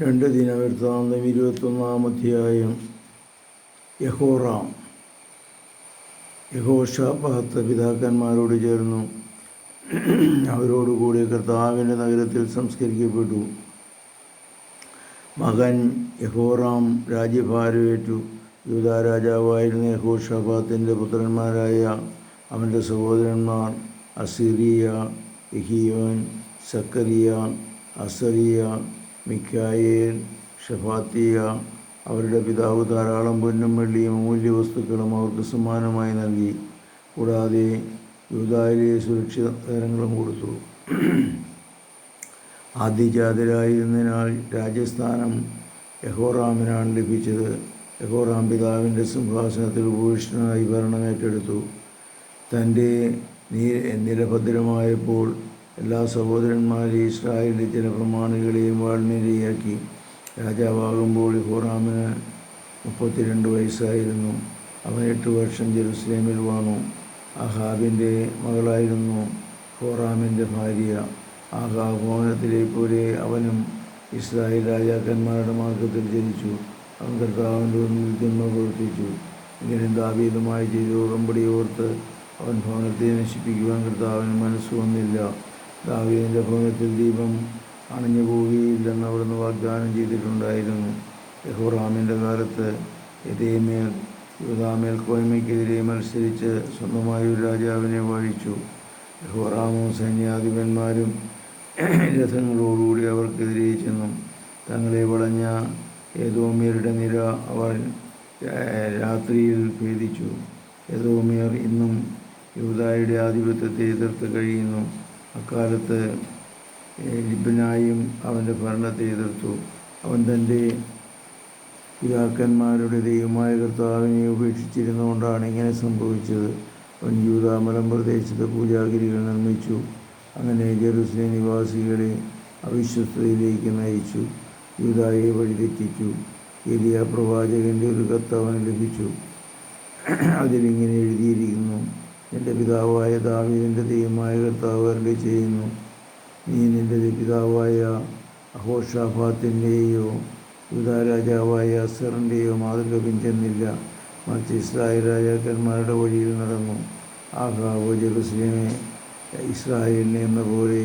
രണ്ട് ദിനവൃത്താന്തം ഇരുപത്തൊന്നാം അധ്യായം. യഹോറാം. യഹോഷാപഹത്ത പിതാക്കന്മാരോട് ചേർന്നു. അവരോടുകൂടി കർത്താവിന്റെ നഗരത്തിൽ സംസ്കരിക്കപ്പെട്ടു. മകൻ യഹോറാം രാജ്യഭാരമേറ്റു. യൂതാ രാജാവായിരുന്ന യഹോഷാപാത്തിന്റെ പുത്രന്മാരായ അവന്റെ സഹോദരന്മാർ അസിറിയ എഹിയോൻ സക്കറിയ അസറിയ മിക്കായേൽ ഷഫാത്തിയ അവരുടെ പിതാവ് ധാരാളം പൊന്നും വെള്ളിയും അമൂല്യ വസ്തുക്കളും അവർക്ക് സമ്മാനമായി നൽകി. കൂടാതെ യൂതായിലെ സുരക്ഷിത കൊടുത്തു. ആദ്യജാതരായിരുന്നതിനാൽ രാജസ്ഥാനം യഹോറാമിനാണ് ലഭിച്ചത്. യഹോറാം പിതാവിന്റെ സിംഹാസനത്തിൽ ഭൂഷണനായി ഭരണമേറ്റെടുത്തു തന്റെ നീ നിരഭദ്രമായപ്പോൾ എല്ലാ സഹോദരന്മാരെയും ഇസ്രായേലിന്റെ ചില പ്രമാണികളെയും വാൾനിരയാക്കി രാജാവാകുമ്പോൾ ഹോറാമിന് മുപ്പത്തിരണ്ട് വയസ്സായിരുന്നു. അവൻ എട്ട് വർഷം ജെറുസലേമിൽ വാണു. അഹാബിന്റെ മകളായിരുന്നു ഹോറാമിന്റെ ഭാര്യ. ആഹാബ് ഭവനത്തിലെ പോലെ അവനും ഇസ്രായേൽ രാജാക്കന്മാരുടെ മാർഗത്തിൽ ജനിച്ചു. അവൻ കർത്താവിന്റെ ഒന്നിൽ തിന്മ പ്രവർത്തിച്ചു. ഇങ്ങനെ ദാവീതുമായി ചെയ്തു ഉടമ്പടി ഓർത്ത് അവൻ ഭവനത്തെ നശിപ്പിക്കുവാൻ കർത്താവിന് മനസ്സ് വന്നില്ല. ദാവീദിന്റെ ഭവനത്തിൽ ദീപം അണിഞ്ഞു പോവുകയില്ലെന്ന് അവിടുന്ന് വാഗ്ദാനം ചെയ്തിട്ടുണ്ടായിരുന്നു. യഹോറാമിന്റെ കാലത്ത് എതേമേൽ യുവതാമേൽ കോയ്മയ്ക്കെതിരെ മത്സരിച്ച് സ്വന്തമായ ഒരു രാജാവിനെ വാഴിച്ചു. യഹോറാമും സൈന്യാധിപന്മാരും രഥങ്ങളോടുകൂടി അവർക്കെതിരെ ചെന്നു. തങ്ങളെ വളഞ്ഞ ഏതോമിയരുടെ നിര അവർ രാത്രിയിൽ ഭേദിച്ചു. ഏതോമിയർ ഇന്നും യൂതായുടെ ആധിപത്യത്തെ എതിർത്ത് കഴിയുന്നു. അക്കാലത്ത് ലിബിനായും അവന്റെ ഭരണത്തെ എതിർത്തു. അവൻ തന്റെ പിതാക്കന്മാരുടെ ദൈവമായ കർത്താവിനെ ഉപേക്ഷിച്ചിരുന്നുകൊണ്ടാണ് ഇങ്ങനെ സംഭവിച്ചത്. അവൻ യൂതാമലം പ്രദേശത്ത് പൂജാഗിരികൾ നിർമ്മിച്ചു. അങ്ങനെ ജെറുസലേം നിവാസികളെ അവിശ്വസ്തയിലേക്ക് നയിച്ചു. യൂതായെ വഴിതെറ്റിച്ചു. എലിയ പ്രവാചകന്റെ ഒരു കത്ത് അവന് ലഭിച്ചു. അതിലിങ്ങനെ എഴുതിയിരിക്കുന്നു. എന്റെ പിതാവായ ദാവീദിന്റെ ദൈവമായ കർത്താവ് അരളി ചെയ്യുന്നു. നീ നിന്റെ പിതാവായ അഹോഷാഫാത്തിന്റെയോ യൂതാ രാജാവായ അസറിന്റെയോ മാതൃക പിഞ്ചെന്നില്ല മറിച്ച് ഇസ്രായേൽ രാജാക്കന്മാരുടെ വഴിയിൽ നടന്നു. ആഹാവ് ജെറുസലേമെ ഇസ്രായേലിനെ എന്ന പോലെ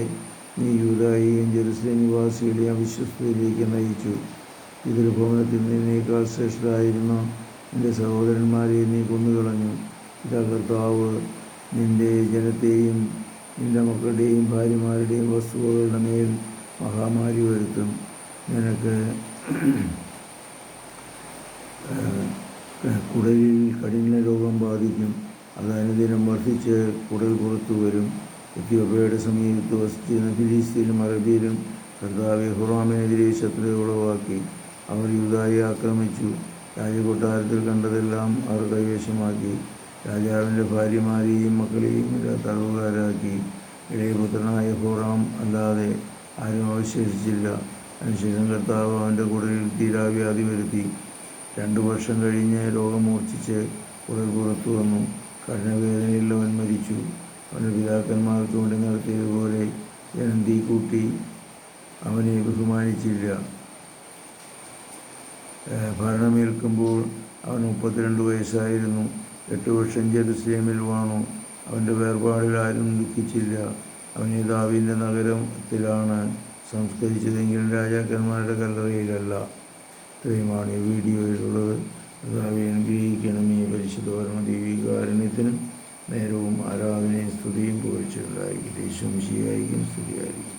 നീ യൂതായെയും ജെറുസലേം നിവാസികളെയും അവിശ്വസ്തയിലേക്ക് നയിച്ചു. ഇതിൽ ഭവനത്തിൽ നിന്നേക്കാൾ ശ്രേഷ്ഠരായിരുന്നു എന്റെ സഹോദരന്മാരെ നീ കൊന്നുകളഞ്ഞു. ഇതാ കർത്താവ് നിന്റെ ജനത്തെയും നിന്റെ മക്കളുടെയും ഭാര്യമാരുടെയും വസ്തുവകളുടെ മേൽ മഹാമാരി വരുത്തും. നിനക്ക് കുടലിൽ കഠിന രോഗം ബാധിക്കും. അത് അനുദിനം വർദ്ധിച്ച് കുടൽ പുറത്തു വരും. എത്യോപ്യയുടെ സമീപത്ത് വസിച്ചിരുന്ന ഫിലിസ്തീനും അറബിയിലും കർത്താവ് ഹുറാമിനെതിരെ ശത്രു ഉളവാക്കി. അവർ യുദ്ധായി ആക്രമിച്ചു. രാജകൊട്ടാരത്തിൽ കണ്ടതെല്ലാം അവർ കൈവശമാക്കി. രാജാവിന്റെ ഭാര്യമാരെയും മക്കളെയും തടവുകാരാക്കി ഇളയപുത്രനായ ഹോറാം അല്ലാതെ ആരും അവശേഷിച്ചില്ല. അനുശേഷം കർത്താവ് അവന്റെ കുടലിൽ തീരാവ്യാധി വരുത്തി. രണ്ടു വർഷം കഴിഞ്ഞ് രോഗം മൂർച്ഛിച്ച് കുടൽ പുറത്തു വന്നു. കഠിനവേദനയിൽ അവൻ മരിച്ചു. അവന്റെ പിതാക്കന്മാർ ചൂണ്ടി നടത്തിയതുപോലെ ജനം തീ കൂട്ടി അവനെ ബഹുമാനിച്ചില്ല. ഭരണമേൽക്കുമ്പോൾ അവൻ മുപ്പത്തിരണ്ട് വയസ്സായിരുന്നു. എട്ട് വർഷം ജെറുസലേമിൽ വാണു. അവന്റെ വേർപാടിൽ ആരും ദുഃഖിച്ചില്ല. അവനെ ദാവിന്റെ നഗരത്തിലാണ് സംസ്കരിച്ചതെങ്കിൽ രാജാക്കന്മാരുടെ കല്ലറയിലല്ല. ഇത്രയുമാണ് ഈ വീഡിയോയിലുള്ളത്. കർത്താവെ അനുഗ്രഹിക്കണമേ. പരിശുദ്ധ പരമദൈവികാരുണ്യത്തിനും നേരവും ആരാധനയും സ്തുതിയും പുകഴ്ചയുണ്ടായിരിക്കും ദേശം ശിയായിരിക്കും സ്തുതിയായിരിക്കും